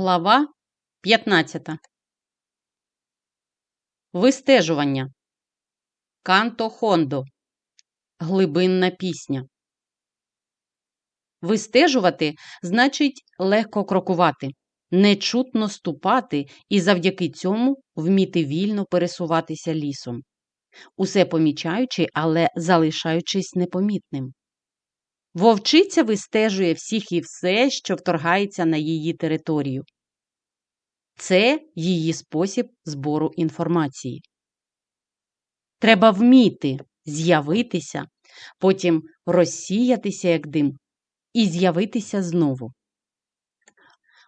Глава 15. Вистежування. Канто Хондо. Глибинна пісня. Вистежувати значить легко крокувати, нечутно ступати і завдяки цьому вміти вільно пересуватися лісом, усе помічаючи, але залишаючись непомітним. Вовчиця вистежує всіх і все, що вторгається на її територію. Це її спосіб збору інформації. Треба вміти з'явитися, потім розсіятися як дим і з'явитися знову.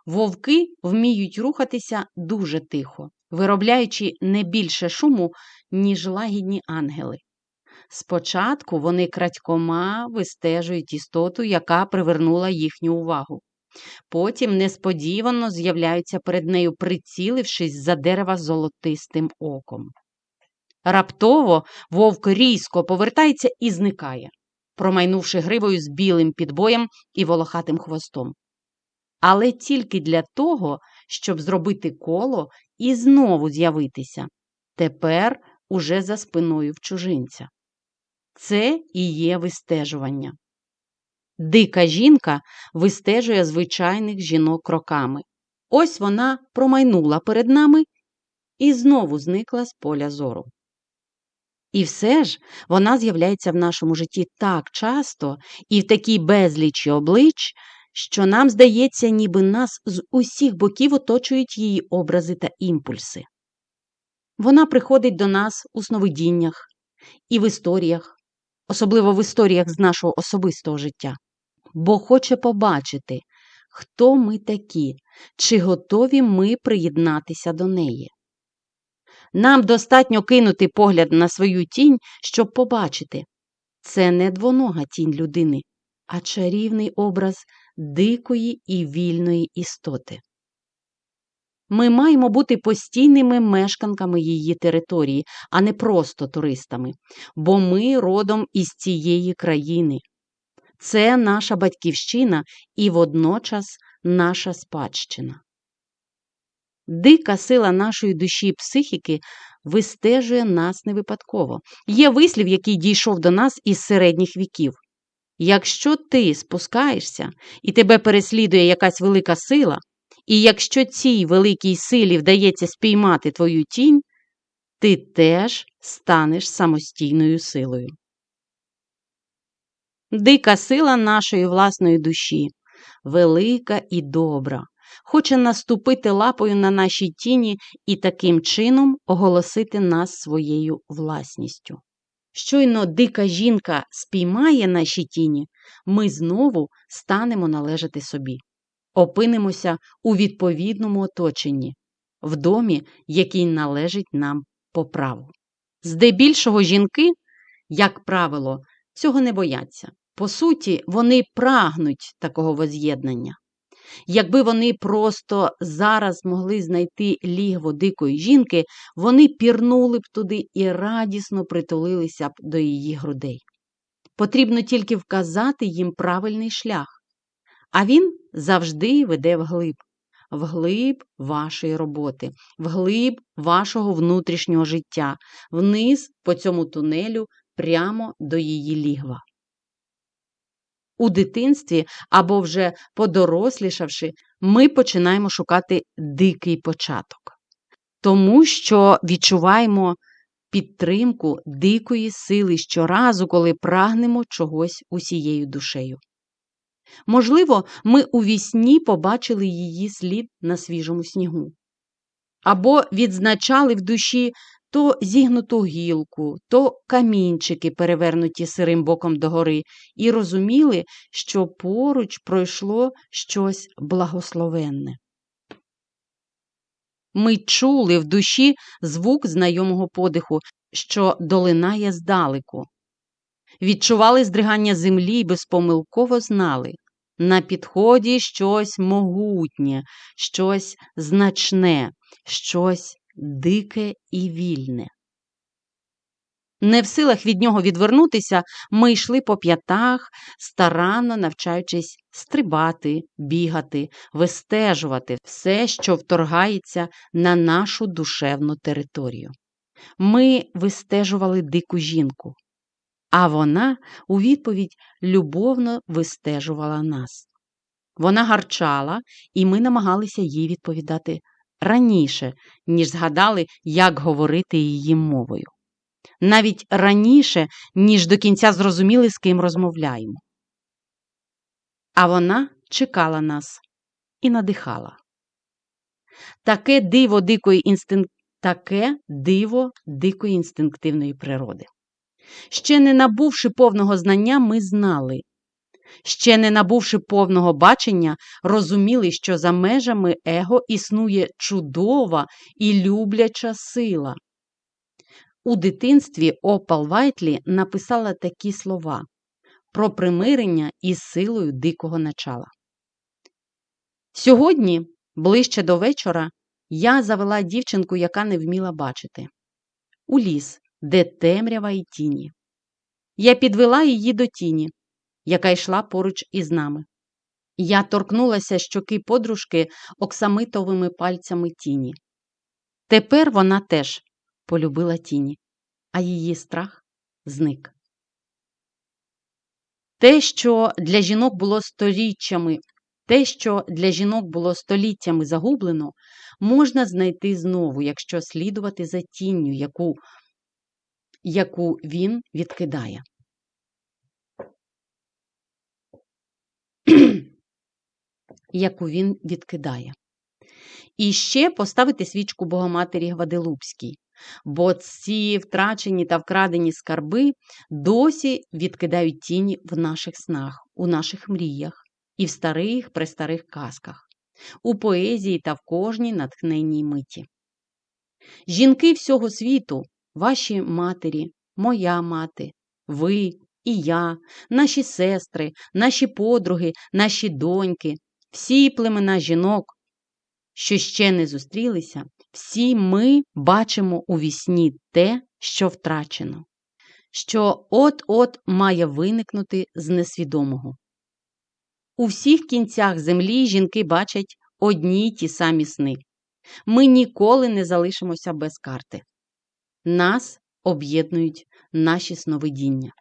Вовки вміють рухатися дуже тихо, виробляючи не більше шуму, ніж лагідні ангели. Спочатку вони крадькома вистежують істоту, яка привернула їхню увагу. Потім несподівано з'являються перед нею, прицілившись за дерева золотистим оком. Раптово вовк різко повертається і зникає, промайнувши гривою з білим підбоєм і волохатим хвостом. Але тільки для того, щоб зробити коло і знову з'явитися, тепер уже за спиною в чужинця. Це і є вистежування. Дика жінка вистежує звичайних жінок кроками. Ось вона промайнула перед нами і знову зникла з поля зору. І все ж вона з'являється в нашому житті так часто і в такій безлічі облич, що нам здається, ніби нас з усіх боків оточують її образи та імпульси. Вона приходить до нас у сновидіннях і в історіях, особливо в історіях з нашого особистого життя, бо хоче побачити, хто ми такі, чи готові ми приєднатися до неї. Нам достатньо кинути погляд на свою тінь, щоб побачити це не двонога тінь людини, а чарівний образ дикої і вільної істоти. Ми маємо бути постійними мешканками її території, а не просто туристами, бо ми родом із цієї країни. Це наша батьківщина і водночас наша спадщина. Дика сила нашої душі і психіки вистежує нас не випадково. Є вислів, який дійшов до нас із середніх віків. Якщо ти спускаєшся і тебе переслідує якась велика сила, і якщо цій великій силі вдається спіймати твою тінь, ти теж станеш самостійною силою. Дика сила нашої власної душі, велика і добра, хоче наступити лапою на наші тіні і таким чином оголосити нас своєю власністю. Щойно дика жінка спіймає наші тіні, ми знову станемо належати собі опинимося у відповідному оточенні, в домі, який належить нам по праву. Здебільшого жінки, як правило, цього не бояться. По суті, вони прагнуть такого воз'єднання. Якби вони просто зараз могли знайти лігво дикої жінки, вони пірнули б туди і радісно притулилися б до її грудей. Потрібно тільки вказати їм правильний шлях, а він завжди веде вглиб, вглиб вашої роботи, вглиб вашого внутрішнього життя, вниз по цьому тунелю прямо до її лігва. У дитинстві або вже подорослішавши, ми починаємо шукати дикий початок, тому що відчуваємо підтримку дикої сили щоразу, коли прагнемо чогось усією душею. Можливо, ми у вісні побачили її слід на свіжому снігу. Або відзначали в душі то зігнуту гілку, то камінчики, перевернуті сирим боком догори, і розуміли, що поруч пройшло щось благословенне. Ми чули в душі звук знайомого подиху, що долинає здалеку. Відчували здригання землі і безпомилково знали на підході щось могутнє, щось значне, щось дике і вільне. Не в силах від нього відвернутися, ми йшли по п'ятах, старанно навчаючись стрибати, бігати, вистежувати все, що вторгається на нашу душевну територію. Ми вистежували дику жінку, а вона у відповідь любовно вистежувала нас. Вона гарчала, і ми намагалися їй відповідати раніше, ніж згадали, як говорити її мовою. Навіть раніше, ніж до кінця зрозуміли, з ким розмовляємо. А вона чекала нас і надихала. Таке диво дикої інстинк... Таке диво дикої інстинктивної природи. Ще не набувши повного знання, ми знали. Ще не набувши повного бачення, розуміли, що за межами его існує чудова і любляча сила. У дитинстві Опал Вайтлі написала такі слова про примирення із силою дикого начала. Сьогодні, ближче до вечора, я завела дівчинку, яка не вміла бачити, у ліс, де темрява і тіні. Я підвела її до тіні, яка йшла поруч із нами. Я торкнулася щоки подружки оксамитовими пальцями тіні. Тепер вона теж полюбила тіні, а її страх зник. Те, що для жінок було століттями, те, що для жінок було століттями загублено, можна знайти знову, якщо слідувати за тінню, яку, яку він відкидає. яку він відкидає. І ще поставити свічку Богоматері Гваделупській, бо ці втрачені та вкрадені скарби досі відкидають тіні в наших снах, у наших мріях і в старих престарих казках, у поезії та в кожній натхненній миті. Жінки всього світу, ваші матері, моя мати, ви і я, наші сестри, наші подруги, наші доньки, всі племена жінок, що ще не зустрілися, всі ми бачимо у вісні те, що втрачено, що от-от має виникнути з несвідомого. У всіх кінцях землі жінки бачать одні й ті самі сни. Ми ніколи не залишимося без карти. Нас об'єднують наші сновидіння.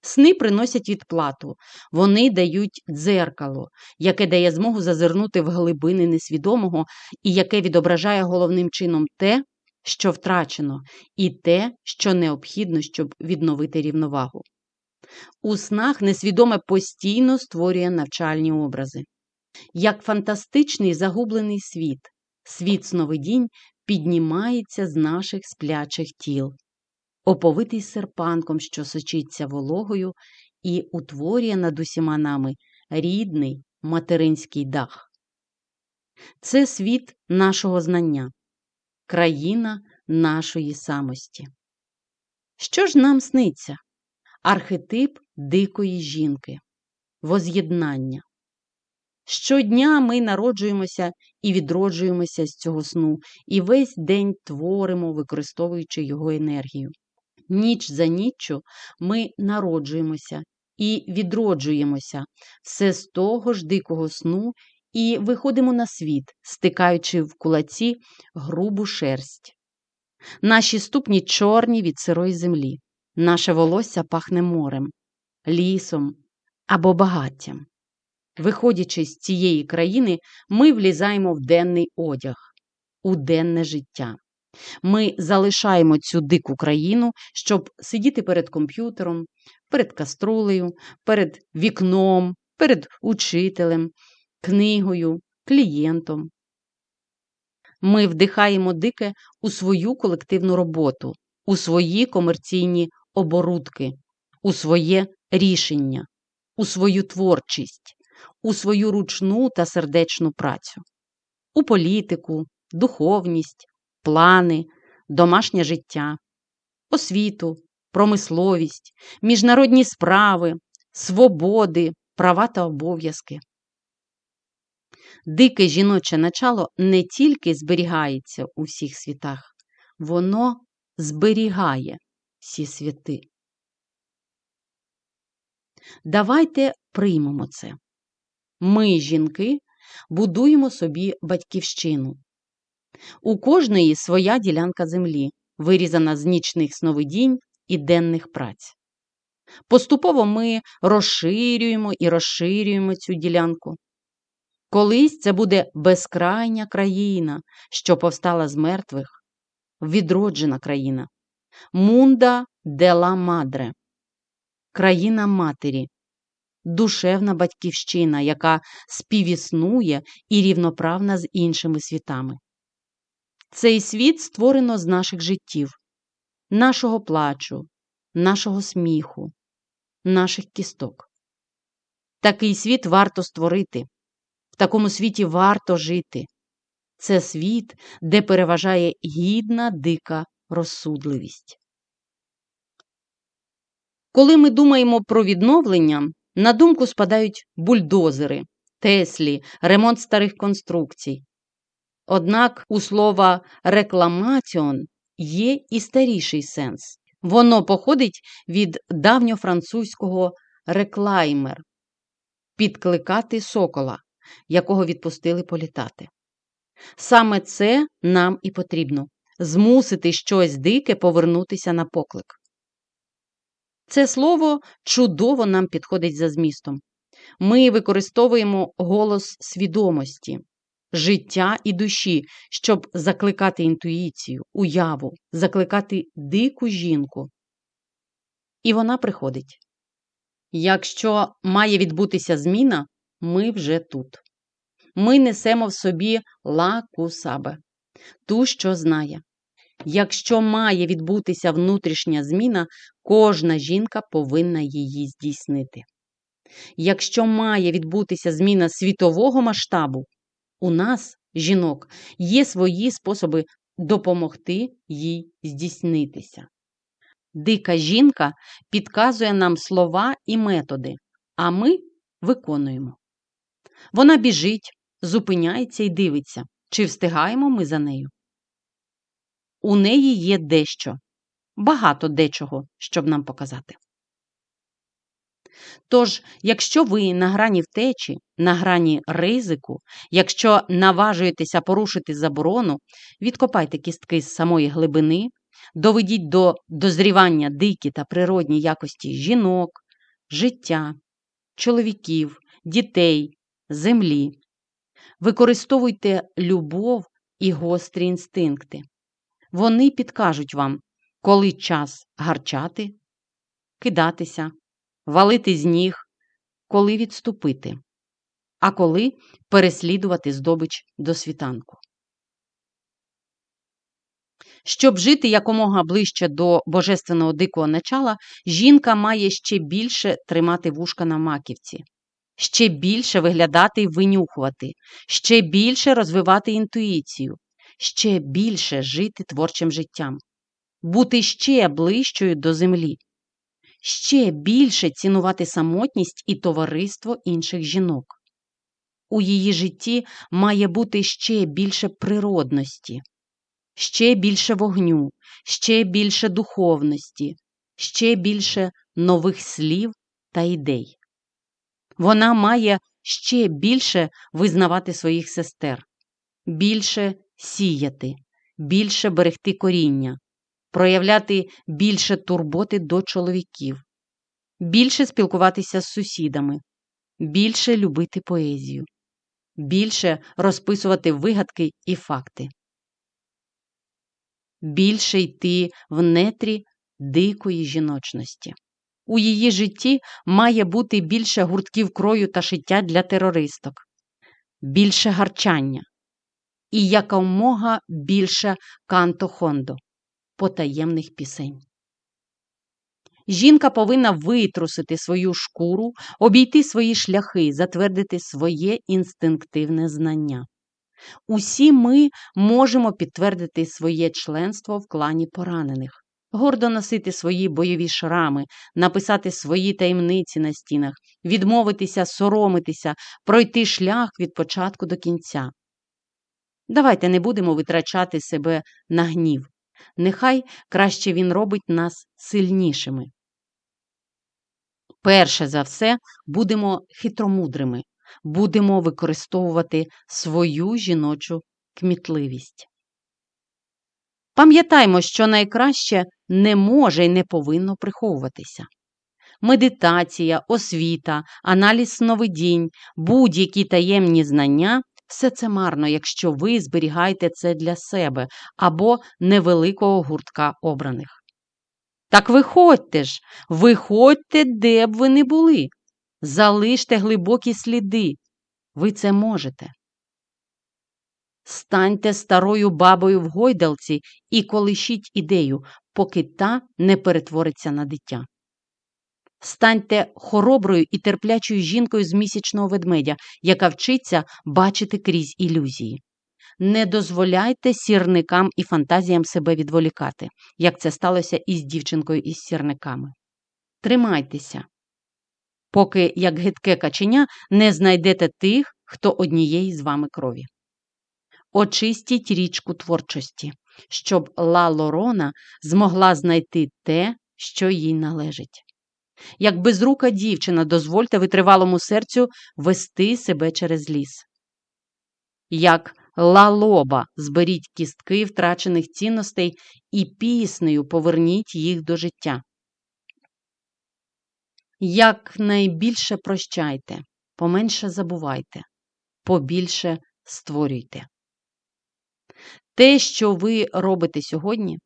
Сни приносять відплату, вони дають дзеркало, яке дає змогу зазирнути в глибини несвідомого і яке відображає головним чином те, що втрачено, і те, що необхідно, щоб відновити рівновагу. У снах несвідоме постійно створює навчальні образи. Як фантастичний загублений світ, світ сновидінь піднімається з наших сплячих тіл оповитий серпанком, що сочиться вологою, і утворює над усіма нами рідний материнський дах. Це світ нашого знання, країна нашої самості. Що ж нам сниться? Архетип дикої жінки, воз'єднання. Щодня ми народжуємося і відроджуємося з цього сну, і весь день творимо, використовуючи його енергію ніч за ніччю ми народжуємося і відроджуємося все з того ж дикого сну і виходимо на світ, стикаючи в кулаці грубу шерсть. Наші ступні чорні від сирої землі, наше волосся пахне морем, лісом або багаттям. Виходячи з цієї країни, ми влізаємо в денний одяг, у денне життя. Ми залишаємо цю дику країну, щоб сидіти перед комп'ютером, перед каструлею, перед вікном, перед учителем, книгою, клієнтом. Ми вдихаємо дике у свою колективну роботу, у свої комерційні оборудки, у своє рішення, у свою творчість, у свою ручну та сердечну працю, у політику, духовність плани, домашнє життя, освіту, промисловість, міжнародні справи, свободи, права та обов'язки. Дике жіноче начало не тільки зберігається у всіх світах, воно зберігає всі святи. Давайте приймемо це. Ми, жінки, будуємо собі батьківщину. У кожної своя ділянка землі, вирізана з нічних сновидінь і денних праць. Поступово ми розширюємо і розширюємо цю ділянку. Колись це буде безкрайня країна, що повстала з мертвих, відроджена країна, мунда де ла мадре, країна матері, душевна батьківщина, яка співіснує і рівноправна з іншими світами. Цей світ створено з наших життів, нашого плачу, нашого сміху, наших кісток. Такий світ варто створити, в такому світі варто жити. Це світ, де переважає гідна дика розсудливість. Коли ми думаємо про відновлення, на думку спадають бульдозери, теслі, ремонт старих конструкцій. Однак у слова рекламаціон є і старіший сенс. Воно походить від давньофранцузького реклаймер підкликати сокола, якого відпустили політати. Саме це нам і потрібно змусити щось дике повернутися на поклик. Це слово чудово нам підходить за змістом. Ми використовуємо голос свідомості, життя і душі, щоб закликати інтуїцію, уяву, закликати дику жінку. І вона приходить. Якщо має відбутися зміна, ми вже тут. Ми несемо в собі лаку сабе, ту, що знає. Якщо має відбутися внутрішня зміна, кожна жінка повинна її здійснити. Якщо має відбутися зміна світового масштабу, у нас, жінок, є свої способи допомогти їй здійснитися. Дика жінка підказує нам слова і методи, а ми виконуємо. Вона біжить, зупиняється і дивиться, чи встигаємо ми за нею. У неї є дещо, багато дечого, щоб нам показати. Тож, якщо ви на грані втечі, на грані ризику, якщо наважуєтеся порушити заборону, відкопайте кістки з самої глибини, доведіть до дозрівання дикі та природні якості жінок, життя, чоловіків, дітей, землі. Використовуйте любов і гострі інстинкти. Вони підкажуть вам, коли час гарчати, кидатися, валити з ніг, коли відступити, а коли переслідувати здобич до світанку. Щоб жити якомога ближче до божественного дикого начала, жінка має ще більше тримати вушка на маківці, ще більше виглядати і винюхувати, ще більше розвивати інтуїцію, ще більше жити творчим життям, бути ще ближчою до землі, ще більше цінувати самотність і товариство інших жінок. У її житті має бути ще більше природності, ще більше вогню, ще більше духовності, ще більше нових слів та ідей. Вона має ще більше визнавати своїх сестер, більше сіяти, більше берегти коріння, проявляти більше турботи до чоловіків, більше спілкуватися з сусідами, більше любити поезію, більше розписувати вигадки і факти, більше йти в нетрі дикої жіночності. У її житті має бути більше гуртків крою та шиття для терористок, більше гарчання і якомога більше канто-хондо, потаємних пісень. Жінка повинна витрусити свою шкуру, обійти свої шляхи, затвердити своє інстинктивне знання. Усі ми можемо підтвердити своє членство в клані поранених, гордо носити свої бойові шрами, написати свої таємниці на стінах, відмовитися, соромитися, пройти шлях від початку до кінця. Давайте не будемо витрачати себе на гнів, Нехай краще він робить нас сильнішими. Перше за все, будемо хитромудрими, будемо використовувати свою жіночу кмітливість. Пам'ятаймо, що найкраще не може і не повинно приховуватися. Медитація, освіта, аналіз сновидінь, будь-які таємні знання все це марно, якщо ви зберігаєте це для себе або невеликого гуртка обраних. Так виходьте ж, виходьте, де б ви не були, залиште глибокі сліди. Ви це можете. Станьте старою бабою в гойдалці і колишіть ідею, поки та не перетвориться на дитя. Станьте хороброю і терплячою жінкою з місячного ведмедя, яка вчиться бачити крізь ілюзії. Не дозволяйте сірникам і фантазіям себе відволікати, як це сталося із дівчинкою із сірниками. Тримайтеся, поки, як гидке каченя, не знайдете тих, хто однієї з вами крові. Очистіть річку творчості, щоб Ла Лорона змогла знайти те, що їй належить. Як безрука дівчина, дозвольте витривалому серцю вести себе через ліс. Як лалоба зберіть кістки втрачених цінностей і піснею поверніть їх до життя. Як найбільше прощайте, поменше забувайте, побільше створюйте. Те, що ви робите сьогодні,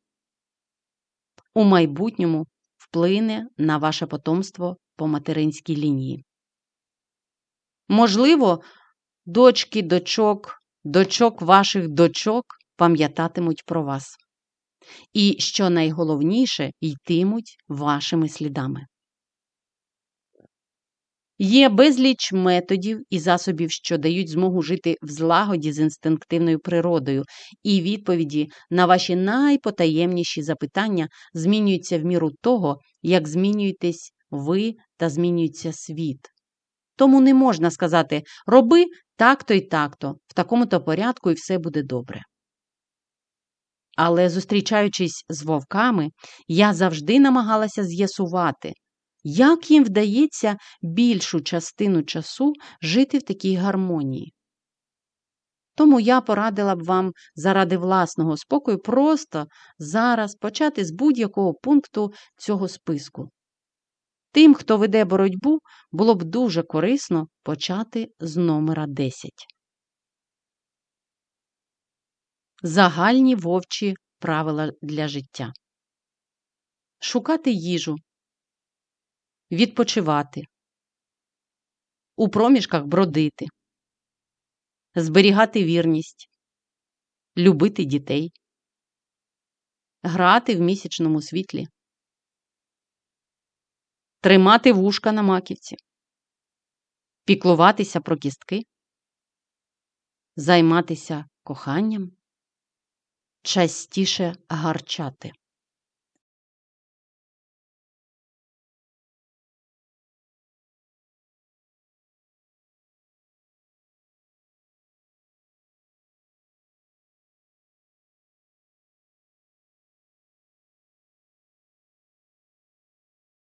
у майбутньому вплине на ваше потомство по материнській лінії. Можливо, дочки, дочок, дочок ваших дочок пам'ятатимуть про вас. І, що найголовніше, йтимуть вашими слідами. Є безліч методів і засобів, що дають змогу жити в злагоді з інстинктивною природою, і відповіді на ваші найпотаємніші запитання змінюються в міру того, як змінюєтесь ви та змінюється світ. Тому не можна сказати роби так-то і так-то, в такому-то порядку і все буде добре. Але, зустрічаючись з вовками, я завжди намагалася з'ясувати, як їм вдається більшу частину часу жити в такій гармонії? Тому я порадила б вам заради власного спокою просто зараз почати з будь-якого пункту цього списку. Тим, хто веде боротьбу, було б дуже корисно почати з номера 10. Загальні вовчі правила для життя. Шукати їжу відпочивати, у проміжках бродити, зберігати вірність, любити дітей, грати в місячному світлі, тримати вушка на маківці, піклуватися про кістки, займатися коханням, частіше гарчати.